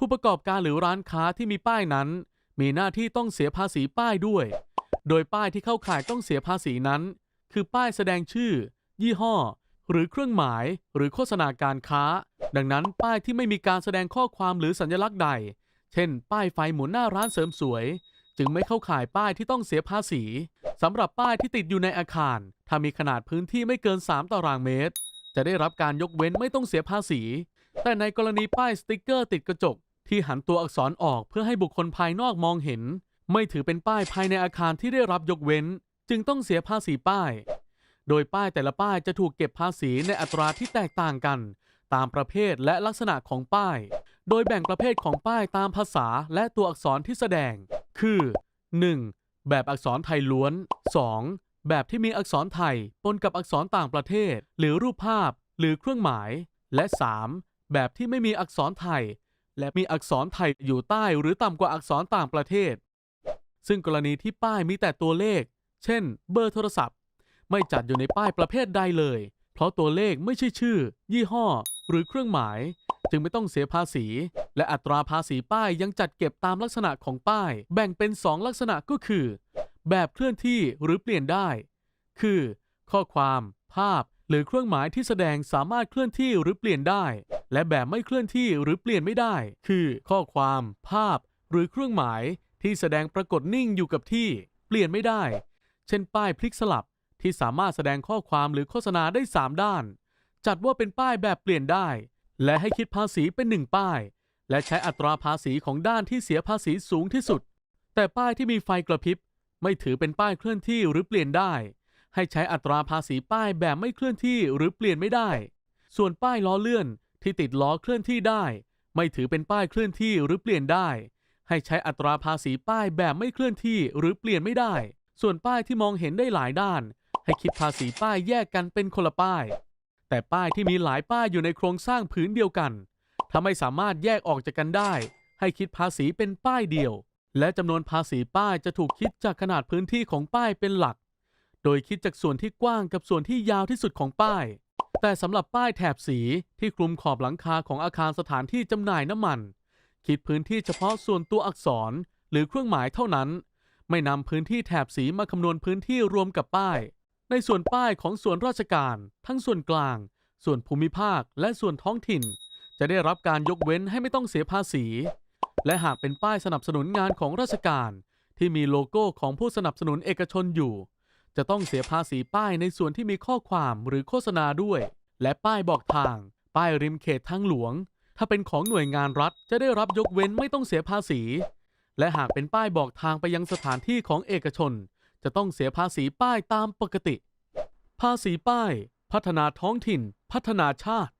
ผู้ประกอบการหรือร้านค้าที่มีป้ายนั้น มีหน้าที่ต้องเสียภาษีป้ายด้วย โดยป้ายที่เข้าข่ายต้องเสียภาษีนั้น คือป้ายแสดงชื่อ ยี่ห้อ หรือเครื่องหมายหรือโฆษณาการค้า ดังนั้นป้ายที่ไม่มีการแสดงข้อความหรือสัญลักษณ์ใด เช่น ป้ายไฟหมุนหน้าร้านเสริมสวย จึงไม่เข้าข่ายป้ายที่ต้องเสียภาษีสำหรับป้ายที่ติดอยู่ในอาคาร ถ้ามีขนาดพื้นที่ไม่เกิน 3 ตารางเมตร จะได้รับการยกเว้นไม่ต้องเสียภาษี แต่ในกรณีป้ายสติกเกอร์ติดกระจก ที่หันตัวอักษรออกเพื่อให้บุคคลภายนอกมองเห็น ไม่ถือเป็นป้ายภายในอาคารที่ได้รับยกเว้น จึงต้องเสียภาษีป้าย โดยป้ายแต่ละป้ายจะถูกเก็บภาษีในอัตราที่แตกต่างกัน ตามประเภทและลักษณะของป้าย โดยแบ่งประเภทของป้ายตามภาษาและตัวอักษรที่แสดง คือ 1. แบบอักษรไทยล้วน 2. แบบที่มีอักษรไทยปนกับอักษรต่างประเทศ หรือรูปภาพ หรือเครื่องหมาย และ 3. แบบที่ไม่มีอักษรไทย และมีอักษรไทยอยู่ใต้หรือต่ำกว่าอักษรต่างประเทศ ซึ่งกรณีที่ป้ายมีแต่ตัวเลข เช่น เบอร์โทรศัพท์ ไม่จัดอยู่ในป้ายประเภทใดเลย เพราะตัวเลขไม่ใช่ชื่อ ยี่ห้อ หรือเครื่องหมาย จึงไม่ต้องเสียภาษี และอัตราภาษีป้ายยังจัดเก็บตามลักษณะของป้าย แบ่งเป็น 2 ลักษณะก็คือ แบบเคลื่อนที่หรือเปลี่ยนได้ คือ ข้อความ ภาพ หรือเครื่องหมายที่แสดงสามารถเคลื่อนที่หรือเปลี่ยนได้ และแบบไม่เคลื่อนที่หรือเปลี่ยนไม่ได้ คือ ข้อความ ภาพ หรือเครื่องหมายที่แสดงปรากฏนิ่งอยู่กับที่ เปลี่ยนไม่ได้ เช่น ป้ายพลิกสลับที่สามารถแสดงข้อความหรือโฆษณาได้ 3 ด้าน จัดว่าเป็นป้ายแบบเปลี่ยนได้ และให้คิดภาษีเป็น 1 ป้าย และใช้อัตราภาษีของด้านที่เสียภาษีสูงที่สุด แต่ป้ายที่มีไฟกระพริบ ไม่ถือเป็นป้ายเคลื่อนที่หรือเปลี่ยนได้ ให้ใช้อัตราภาษีป้ายแบบไม่เคลื่อนที่หรือเปลี่ยนไม่ได้ ส่วนป้ายล้อเลื่อนที่ติดล้อเคลื่อนที่ได้ ไม่ถือเป็นป้ายเคลื่อนที่หรือเปลี่ยนได้ ให้ใช้อัตราภาษีป้ายแบบไม่เคลื่อนที่หรือเปลี่ยนไม่ได้ ส่วนป้ายที่มองเห็นได้หลายด้าน ให้คิดภาษีป้ายแยกกันเป็นคนละป้าย แต่ป้ายที่มีหลายป้ายอยู่ในโครงสร้างผืนเดียวกัน ถ้าไม่สามารถแยกออกจากกันได้ ให้คิดภาษีเป็นป้ายเดียว และจำนวนภาษีป้ายจะถูกคิดจากขนาดพื้นที่ของป้ายเป็นหลัก ดยคิดจากส่วนที่กว้างกับส่วนที่ยาวที่สุดของป้าย แต่สำหรับป้ายแถบสีที่คลุมขอบหลังคาของอาคารสถานที่จำหน่ายน้ำมัน คิดพื้นที่เฉพาะส่วนตัวอักษรหรือเครื่องหมายเท่านั้น ไม่นำพื้นที่แถบสีมาคำนวณพื้นที่รวมกับป้าย ในส่วนป้ายของส่วนราชการ ทั้งส่วนกลาง ส่วนภูมิภาค และส่วนท้องถิ่น จะได้รับการยกเว้นให้ไม่ต้องเสียภาษี และหากเป็นป้ายสนับสนุนงานของราชการ ที่มีโลโก้ของผู้สนับสนุนเอกชนอยู่ จะต้องเสียภาษีป้ายในส่วนที่มีข้อความหรือโฆษณาด้วย และป้ายบอกทาง ป้ายริมเขตทางหลวง ถ้าเป็นของหน่วยงานรัฐจะได้รับยกเว้นไม่ต้องเสียภาษี และหากเป็นป้ายบอกทางไปยังสถานที่ของเอกชน จะต้องเสียภาษีป้ายตามปกติ ภาษีป้าย พัฒนาท้องถิ่น พัฒนาชาติ